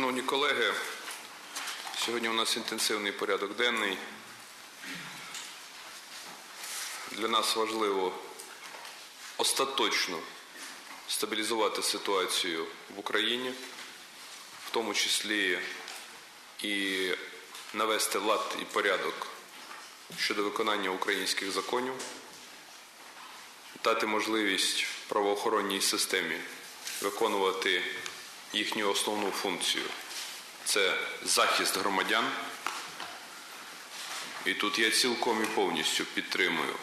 Шановні колеги, сьогодні у нас інтенсивний порядок денний. Для нас важливо остаточно стабілізувати ситуацію в Україні, в тому числі і навести лад і порядок щодо виконання українських законів, дати можливість правоохоронній системі виконувати їхню основну функцію це захист громадян. І тут я цілком і повністю підтримую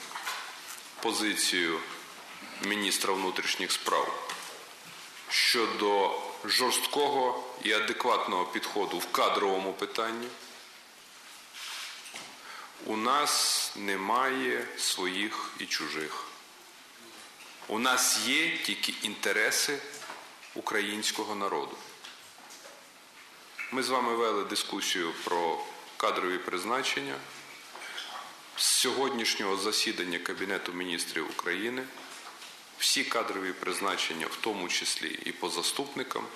позицію міністра внутрішніх справ щодо жорсткого і адекватного підходу в кадровому питанні. У нас немає своїх і чужих. У нас є тільки інтереси українського народу. Ми з вами вели дискусію про кадрові призначення. З сьогоднішнього засідання Кабінету міністрів України всі кадрові призначення, в тому числі і по заступникам,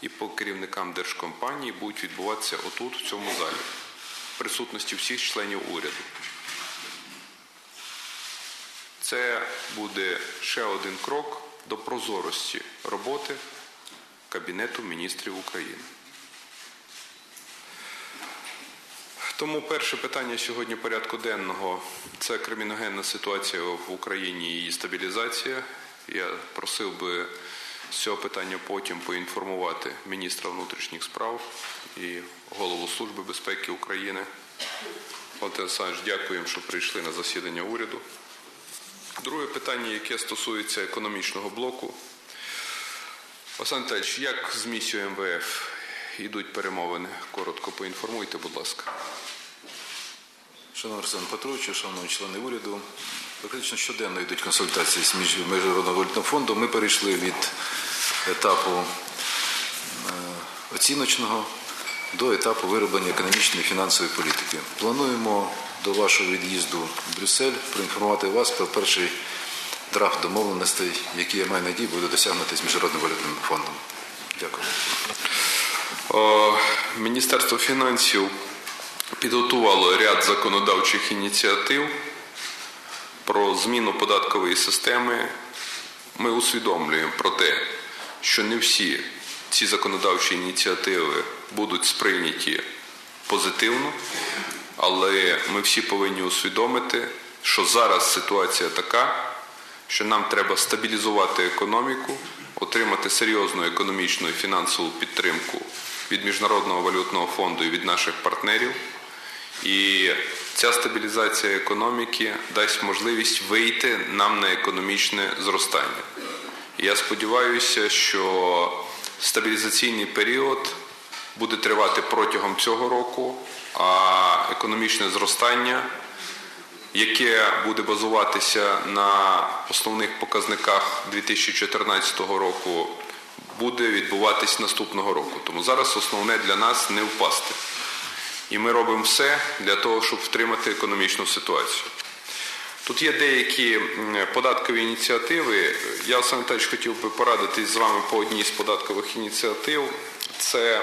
і по керівникам держкомпаній, будуть відбуватися отут, в цьому залі, в присутності всіх членів уряду. Це буде ще один крок до прозорості роботи Кабінету міністрів України. Тому перше питання сьогодні порядку денного це криміногенна ситуація в Україні і її стабілізація. Я просив би з цього питання потім поінформувати міністра внутрішніх справ і голову Служби безпеки України. Олександрович, дякуємо, що прийшли на засідання уряду. Друге питання, яке стосується економічного блоку. Віталійович, як з місією МВФ йдуть перемовини? Коротко поінформуйте, будь ласка. Шановний Арсен Петрович, шановні члени уряду, практично щоденно йдуть консультації з Між- Міжнародним валютним фондом. Ми перейшли від етапу е, оціночного до етапу вироблення економічної і фінансової політики. Плануємо до вашого від'їзду в Брюссель проінформувати вас про перший драфт домовленостей, які я маю надію буде досягнути з Міжнародним валютним фондом. Дякую. Міністерство фінансів підготувало ряд законодавчих ініціатив про зміну податкової системи. Ми усвідомлюємо про те, що не всі ці законодавчі ініціативи будуть сприйняті позитивно, але ми всі повинні усвідомити, що зараз ситуація така, що нам треба стабілізувати економіку, отримати серйозну економічну і фінансову підтримку від Міжнародного валютного фонду і від наших партнерів. І ця стабілізація економіки дасть можливість вийти нам на економічне зростання. Я сподіваюся, що стабілізаційний період буде тривати протягом цього року, а економічне зростання яке буде базуватися на основних показниках 2014 року, буде відбуватись наступного року. Тому зараз основне для нас не впасти. І ми робимо все для того, щоб втримати економічну ситуацію. Тут є деякі податкові ініціативи. Я, Олександр Віталійович, хотів би порадитись з вами по одній з податкових ініціатив. Це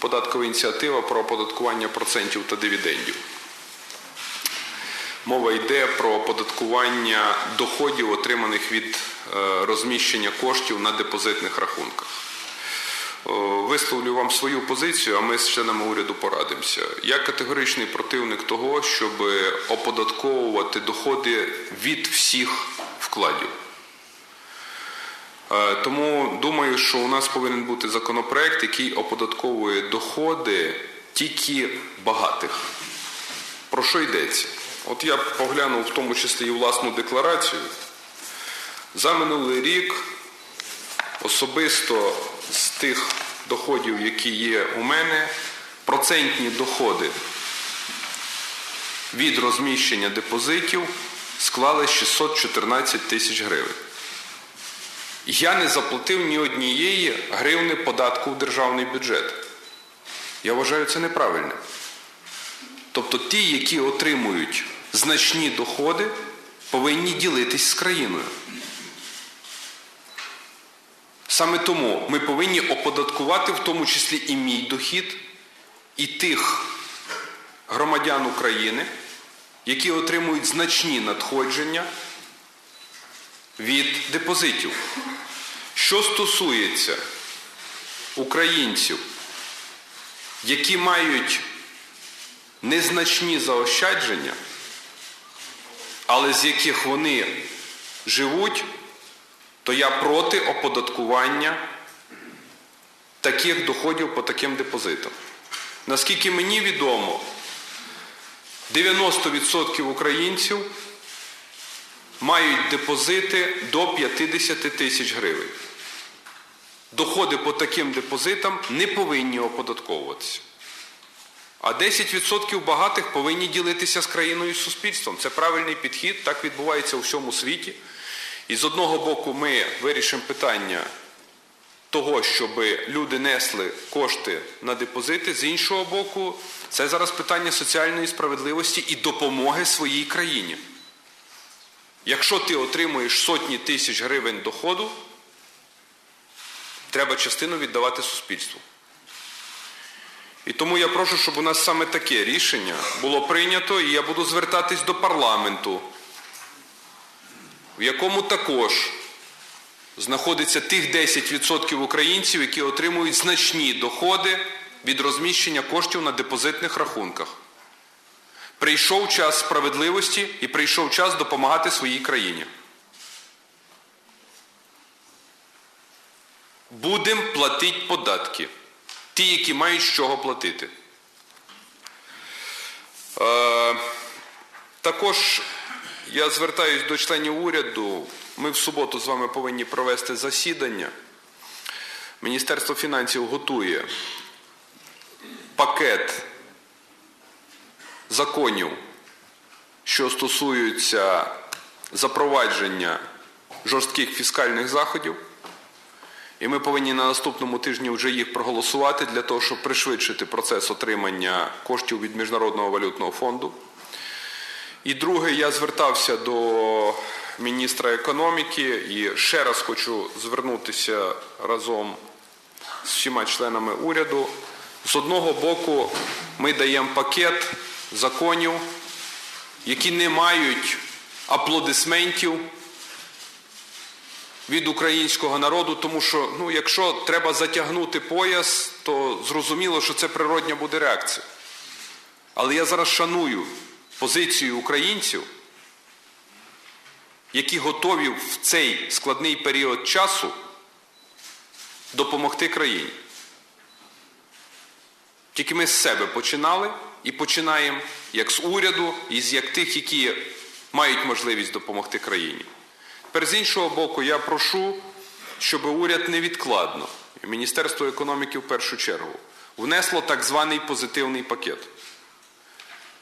податкова ініціатива про оподаткування процентів та дивідендів. Мова йде про оподаткування доходів, отриманих від е, розміщення коштів на депозитних рахунках. Висловлю вам свою позицію, а ми з членами уряду порадимося. Я категоричний противник того, щоб оподатковувати доходи від всіх вкладів. Е, Тому думаю, що у нас повинен бути законопроект, який оподатковує доходи тільки багатих. Про що йдеться? От я поглянув в тому числі і власну декларацію. За минулий рік особисто з тих доходів, які є у мене, процентні доходи від розміщення депозитів склали 614 тисяч гривень. Я не заплатив ні однієї гривни податку в державний бюджет. Я вважаю це неправильним. Тобто ті, які отримують значні доходи, повинні ділитись з країною. Саме тому ми повинні оподаткувати в тому числі і мій дохід, і тих громадян України, які отримують значні надходження від депозитів. Що стосується українців, які мають незначні заощадження, але з яких вони живуть, то я проти оподаткування таких доходів по таким депозитам. Наскільки мені відомо, 90% українців мають депозити до 50 тисяч гривень. Доходи по таким депозитам не повинні оподатковуватися. А 10% багатих повинні ділитися з країною і суспільством. Це правильний підхід, так відбувається у всьому світі. І з одного боку ми вирішимо питання того, щоб люди несли кошти на депозити, з іншого боку, це зараз питання соціальної справедливості і допомоги своїй країні. Якщо ти отримуєш сотні тисяч гривень доходу, треба частину віддавати суспільству. І тому я прошу, щоб у нас саме таке рішення було прийнято, і я буду звертатись до парламенту, в якому також знаходиться тих 10% українців, які отримують значні доходи від розміщення коштів на депозитних рахунках. Прийшов час справедливості і прийшов час допомагати своїй країні. Будемо платити податки. Ті, які мають з чого платити. Е, також я звертаюсь до членів уряду. Ми в суботу з вами повинні провести засідання. Міністерство фінансів готує пакет законів, що стосуються запровадження жорстких фіскальних заходів. І ми повинні на наступному тижні вже їх проголосувати для того, щоб пришвидшити процес отримання коштів від Міжнародного валютного фонду. І друге, я звертався до міністра економіки і ще раз хочу звернутися разом з всіма членами уряду. З одного боку, ми даємо пакет законів, які не мають аплодисментів від українського народу, тому що ну, якщо треба затягнути пояс, то зрозуміло, що це природня буде реакція. Але я зараз шаную позицію українців, які готові в цей складний період часу допомогти країні. Тільки ми з себе починали і починаємо як з уряду, і з як тих, які мають можливість допомогти країні. Тепер з іншого боку, я прошу, щоб уряд невідкладно, Міністерство економіки в першу чергу, внесло так званий позитивний пакет.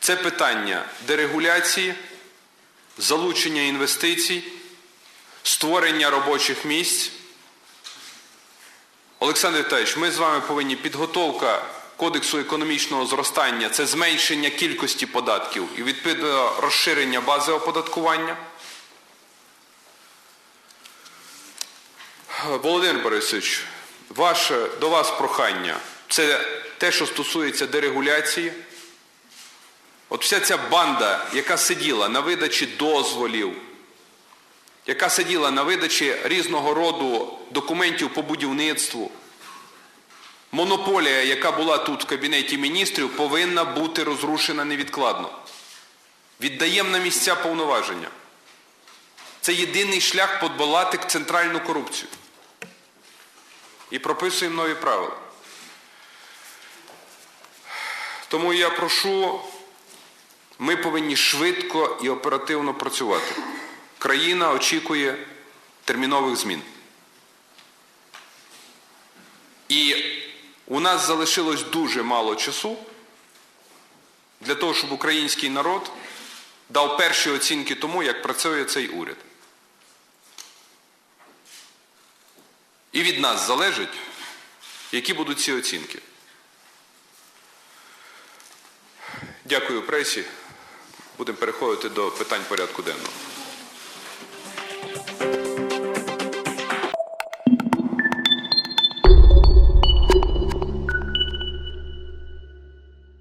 Це питання дерегуляції, залучення інвестицій, створення робочих місць. Олександр Віталійович, ми з вами повинні підготовка Кодексу економічного зростання це зменшення кількості податків і відповідно розширення бази оподаткування. Володимир Борисович, ваше, до вас прохання. Це те, що стосується дерегуляції. От вся ця банда, яка сиділа на видачі дозволів, яка сиділа на видачі різного роду документів по будівництву, монополія, яка була тут в Кабінеті міністрів, повинна бути розрушена невідкладно. Віддаємо на місця повноваження. Це єдиний шлях подолати центральну корупцію. І прописуємо нові правила. Тому я прошу, ми повинні швидко і оперативно працювати. Країна очікує термінових змін. І у нас залишилось дуже мало часу для того, щоб український народ дав перші оцінки тому, як працює цей уряд. І від нас залежить, які будуть ці оцінки. Дякую пресі. Будемо переходити до питань порядку денного.